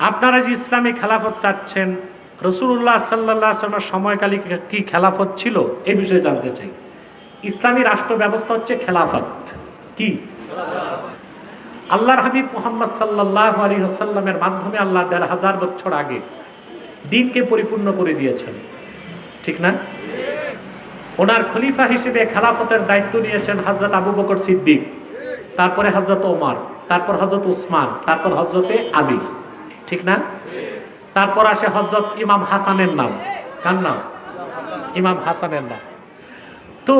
আপনারা যে ইসলামী খেলাফত চাচ্ছেন রসুল্লাহ সাল্লাহ আসলামের সময়কালে কি খেলাফত ছিল? এ বিষয়ে জানতে চাই। ইসলামী রাষ্ট্র ব্যবস্থা হচ্ছে খেলাফত। কি? আল্লাহর হাবিব মোহাম্মদ সাল্লাহ আলী হাসাল্লামের মাধ্যমে আল্লাহ দেড় হাজার বছর আগে দিনকে পরিপূর্ণ করে দিয়েছেন। ঠিক না? ওনার খলিফা হিসেবে খেলাফতের দায়িত্ব নিয়েছেন হজরত আবু বকর সিদ্দিক, তারপরে হজরত ওমর, তারপর হজরত উসমান, তারপর হজরতে আলী। ঠিক না? তারপর আসে হজরত ইমাম হাসানের নাম। কার নাম? ইমাম হাসানের নাম। তো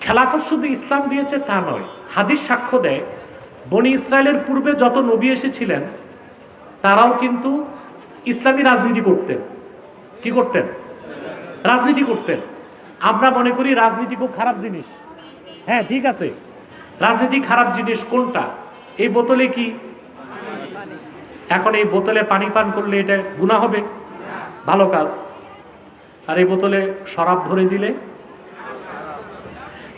খেলাফত শুধু ইসলাম দিয়েছে তা নয়, হাদিস সাক্ষ্য দেয়, বনি ইসরায়েলের পূর্বে যত নবী এসেছিলেন, তারাও কিন্তু ইসলামী রাজনীতি করতেন। কি করতেন? রাজনীতি করতেন। আমরা মনে করি রাজনীতি খুব খারাপ জিনিস। হ্যাঁ ঠিক আছে। রাজনীতি খারাপ জিনিস কোনটা? এই বোতলে কি এখন এই বোতলে পানি পান করলে এটা গুণা হবে। ভালো কাজ। আর এই বোতলে শরাব ভরে দিলে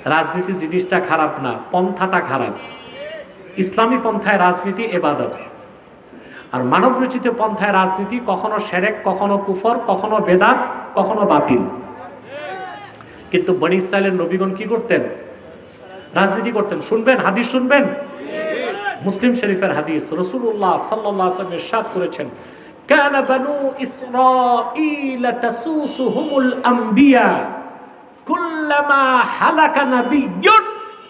রাজনীতি জিনিসটা খারাপ না, পন্থাটা খারাপ। ইসলামী পন্থায় রাজনীতি এবাদত। আর মানব রচিত পন্থায় রাজনীতি কখনো সেরেক, কখনো কুফর, কখনো বেদাত, কখনো বাতিল। কিন্তু বনি ইসরায়েলের নবীগণ কি করতেন? রাজনীতি করতেন। শুনবেন? হাদিস শুনবেন? মুসলিম শরীফের হাদিস রসুল্লাহ সাল্লাহ ইরশাদ করেছেন كان بنو إسرائيل تسوسهم الأنبياء كلما حلك نبي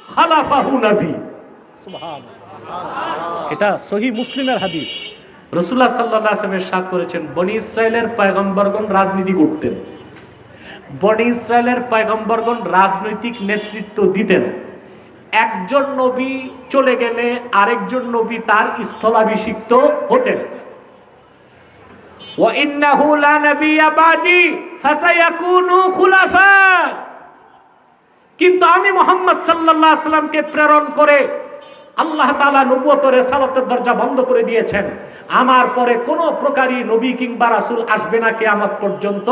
خلفه نبي سبحان এটা সহি মুসলিমের হাদিস রসুল্লাহ সাল্লাহ আসলামের সাদ করেছেন বনি ইসরায়েলের পয়গম্বরগণ রাজনীতি করতেন বনি ইসরায়েলের পয়গম্বরগণ রাজনৈতিক নেতৃত্ব দিতেন একজন নবী চলে গেলে আরেকজন নবী তার স্থলাভিষিক্ত হতেন। কিন্তু আমি মোহাম্মদ সাল্লাহ সাল্লামকে প্রেরণ করে আল্লাহ তালা নবুয়তরে সালাতের দরজা বন্ধ করে দিয়েছেন। আমার পরে কোনো প্রকারই নবী কিংবা রাসুল আসবে না কে আমার পর্যন্ত।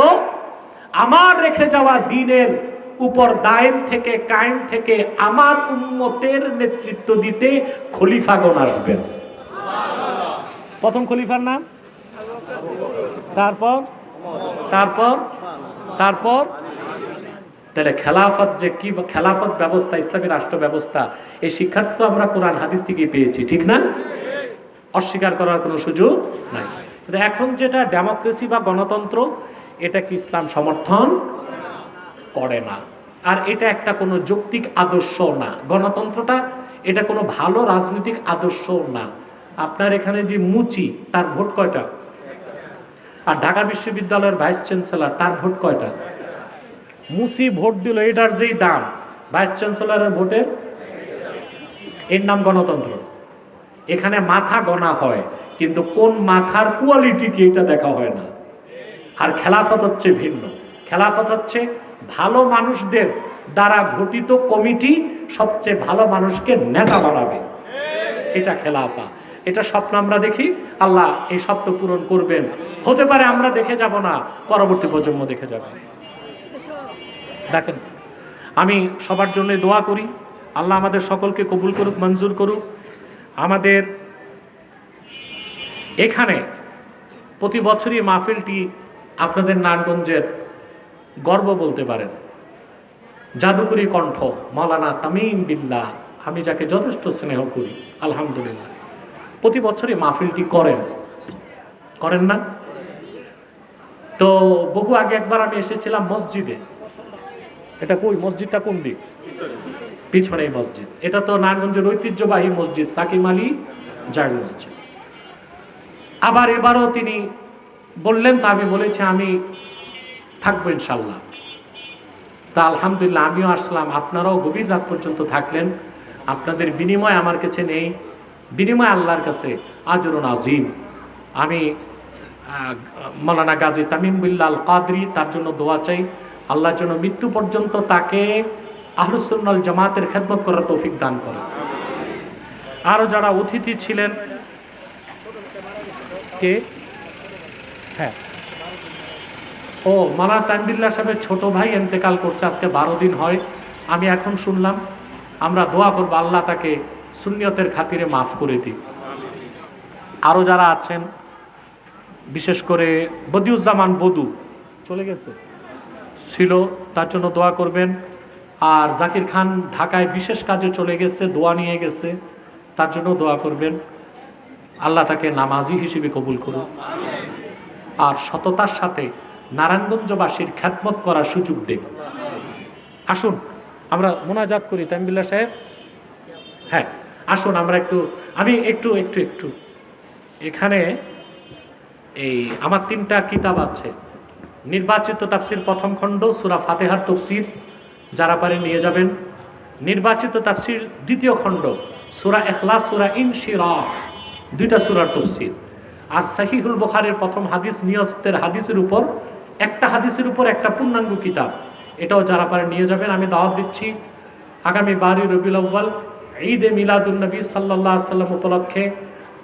আমার রেখে যাওয়া দিনের উপর দায়েম থেকে, কায়েম থেকে আমার উম্মতের নেতৃত্ব দিতে খলিফাগণ আসবেন। প্রথম খলিফার নাম? তারপর? তারপর? তারপর? তাহলে খেলাফত যে কি, খেলাফত ব্যবস্থা, ইসলামী রাষ্ট্র ব্যবস্থা, এই শিক্ষার্থী তো আমরা কোরআন, হাদিস থেকেই পেয়েছি, ঠিক না? অস্বীকার করার কোনো সুযোগ নাই। কিন্তু এখন যেটা ডেমোক্রেসি বা গণতন্ত্র, এটা কি ইসলাম সমর্থন? করে না। আর এটা একটা কোনো যৌক্তিক আদর্শ না। গণতন্ত্রটা এটা কোনো ভালো রাজনৈতিক আদর্শ না। আপনার এখানে যে মুচি, তার ভোট কয়টা? আর ঢাকা বিশ্ববিদ্যালয়ের ভাইস চ্যান্সেলর, তার ভোট কয়টা? মুসি ভোট দিল, এটার যেই দাম, ভাইস চ্যান্সেলরের ভোটের এর নাম গণতন্ত্র। এখানে মাথা গণা হয়, কিন্তু কোন মাথার কোয়ালিটি কি এটা দেখা হয় না। আর খেলাফত হচ্ছে ভিন্ন। খেলাফত হচ্ছে ভালো মানুষদের দ্বারা গঠিত কমিটি সবচেয়ে ভালো মানুষকে নেতা বানাবে। এটা খেলাফা। এটা স্বপ্ন আমরা দেখি। আল্লাহ এই স্বপ্ন পূরণ করবেন। হতে পারে আমরা দেখে যাব না, পরবর্তী প্রজন্ম দেখে যাবে। দেখেন, আমি সবার জন্য দোয়া করি। আল্লাহ আমাদের সকলকে কবুল করুক, মঞ্জুর করুক। আমাদের এখানে প্রতি বছরই মাহফিলটি আপনাদের নারায়ণগঞ্জের গর্ব বলতে পারেন। জাদুকরি কণ্ঠ, মৌলানা তামিম বিল্লাহ, আমি যাকে যথেষ্ট স্নেহ করি, আলহামদুলিল্লাহ। প্রতি বছরই মাহফিলটি করেন। করেন না? তো বহু আগে একবার আমি এসেছিলাম মসজিদে। এটা কই? মসজিদটা কোন দিক? পিছনে মসজিদ। এটা তো নারায়ণগঞ্জের ঐতিহ্যবাহী মসজিদ, সাকিম আলী জায় মসজিদ। আবার এবারও তিনি বললেন, তা আমি বলেছি, আমি থাকব ইনশাল্লাহ। তা আলহামদুলিল্লাহ আমিও আসলাম। আপনারাও গভীর রাত পর্যন্ত থাকলেন। আপনাদের বিনিময় আমার কাছে নেই। বিনিময় আল্লাহর কাছে আজরুন আজিম। আমি মৌলানা গাজী তামিম বিল্লাল কাদরি তার জন্য দোয়া চাই। আল্লাহর জন্য মৃত্যু পর্যন্ত তাকে আহলুসুল্নাল জামাতের খেদমত করার তৌফিক দান করে। আরও যারা অতিথি ছিলেন, কে? হ্যাঁ। ও মালা তানবিল্লা সাহেবের ছোট ভাই এন্তেকাল করছে, আজকে বারো দিন হয়। আমি এখন শুনলাম, আমরা দোয়া করব আল্লাহ তাকে সুনিয়তের খাতিরে মাফ করে দিই আরও যারা আছেন, বিশেষ করে বদিউজ্জামান বদু চলে গেছে? ছিল, তার জন্য দোয়া করবেন। আর জাকির খান ঢাকায় বিশেষ কাজে চলে গেছে, দোয়া নিয়ে গেছে, তার জন্য দোয়া করবেন। আল্লাহ তাকে নামাজি হিসেবে কবুল করুন আর সততার সাথে নারায়ণগঞ্জবাসীর খ্যাতমত করার সুযোগ দেব। আসুন, আমরা মোনাজাত করি তামিল্লা সাহেব? হ্যাঁ আসুন, আমরা একটু, আমি একটু একটু একটু। এখানে এই আমার তিনটা কিতাব আছে। নির্বাচিত তাফসির প্রথম খণ্ড, সুরা ফাতেহার তফসির, যারা পারে নিয়ে যাবেন। নির্বাচিত তাফসির দ্বিতীয় খণ্ড, সুরা এখলা সুরা ইনশিরাহ দুইটা সুরার তফসির। আর সাহিহুল বুখারের প্রথম হাদিস নিয়স্তের হাদিসের উপর একটা হাদিসের উপর একটা পূর্ণাঙ্গ কিতাব। এটাও যারা পারে নিয়ে যাবেন, আমি দাওয়াত দিচ্ছি। আগামী বারোই রবিউল আউ্বাল ঈদে মিলাদুলনবী সাল্লাহ সাল্লাম উপলক্ষে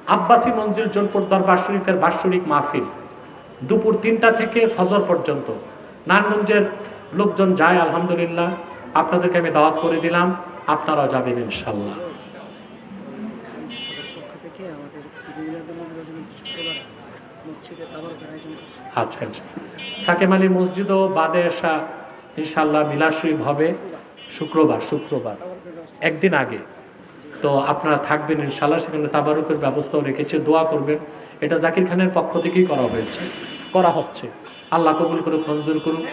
আব্বাসী মঞ্জিল জোনপুর দরবার শরীফের বাৎসরিক মাহফিল। দুপুর তিনটা থেকে ফজর পর্যন্ত। নারায়ণগঞ্জের লোকজন যায়, আলহামদুলিল্লাহ। আপনাদেরকে আমি দাওয়াত করে দিলাম। আপনারাও যাবেন ইনশাল্লাহ আচ্ছা আচ্ছা। সাকেম আলী মসজিদও বাদে আসা ইনশাল্লাহ মিলাদ হবে শুক্রবার শুক্রবার। একদিন আগে। তো আপনারা থাকবেন ইনশাল্লাহ সেখানে তাবারুকের ব্যবস্থাও রেখেছে, দোয়া করবেন। এটা জাকির খানের পক্ষ থেকেই করা হয়েছে, করা হচ্ছে। আল্লাহ কবুল করুক, মঞ্জুর করুক।